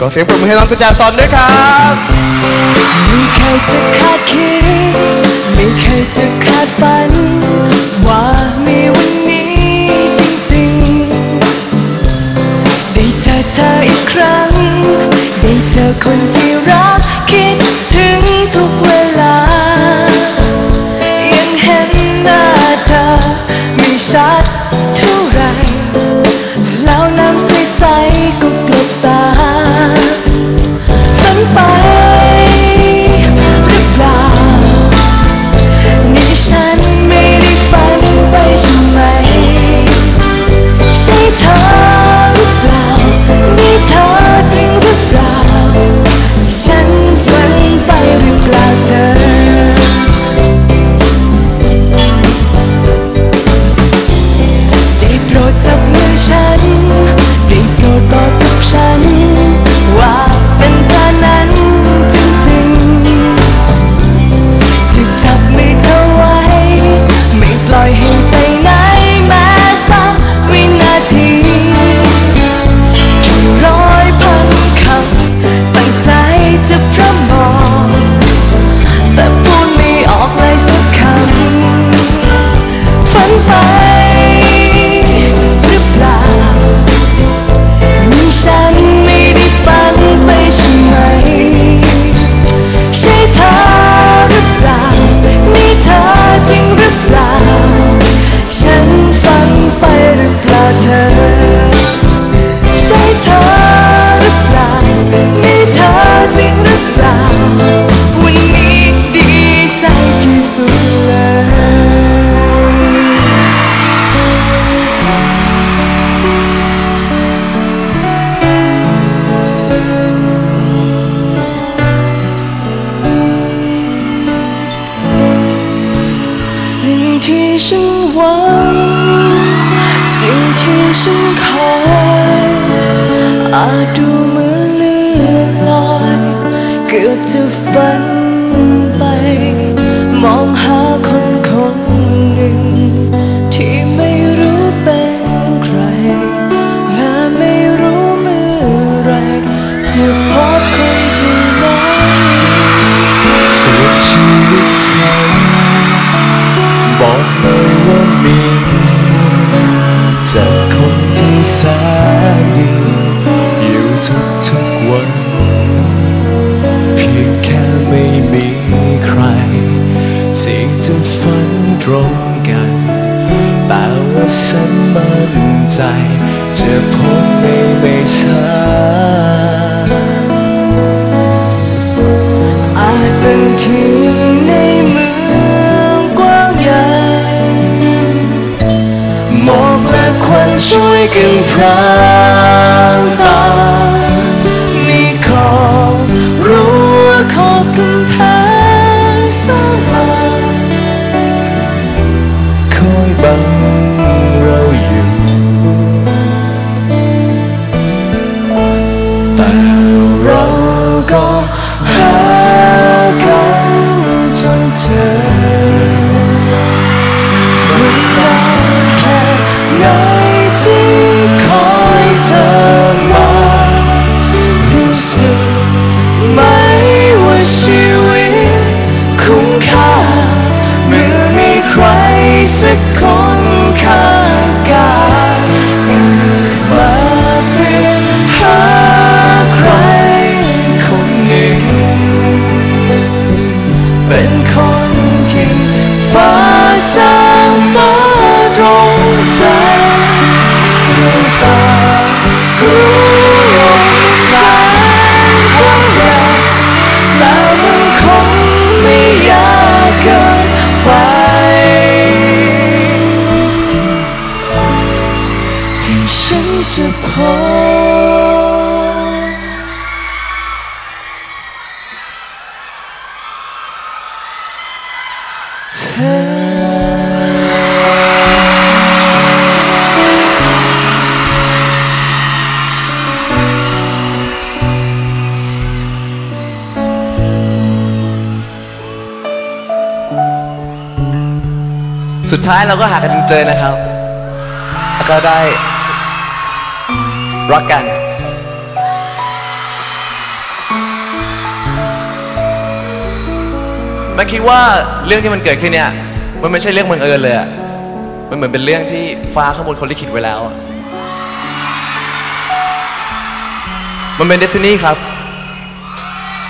ก็เสียงปรบมือให้น้องกุญแจซอนด้วยครับไม่เคยจะคาดคิดไม่เคยจะคาดฝัน ว่ามีวันนี้จริงๆ ได้เจอเธออีกครั้ง ได้เจอคนที่รัก 下一。 สิ่งที่ฉันหวัง สิ่งที่ฉันขออาจดู ใจ จะพบในไม่ช้าอาจเป็นทิ้งในเมืองกว้างใหญ่หมอกและควันช่วยกันพรา จะพอสุดท้ายเราก็หากันเจอนะครับ แล้วก็ได้ รักกัน มันคิดว่าเรื่องที่มันเกิดขึ้นเนี่ย มันไม่ใช่เรื่องบังเอิญเลยอะมันเหมือนเป็นเรื่องที่ฟ้าข้างบนคนลิขิตไว้แล้ว มันเป็นเดซินี่ครับ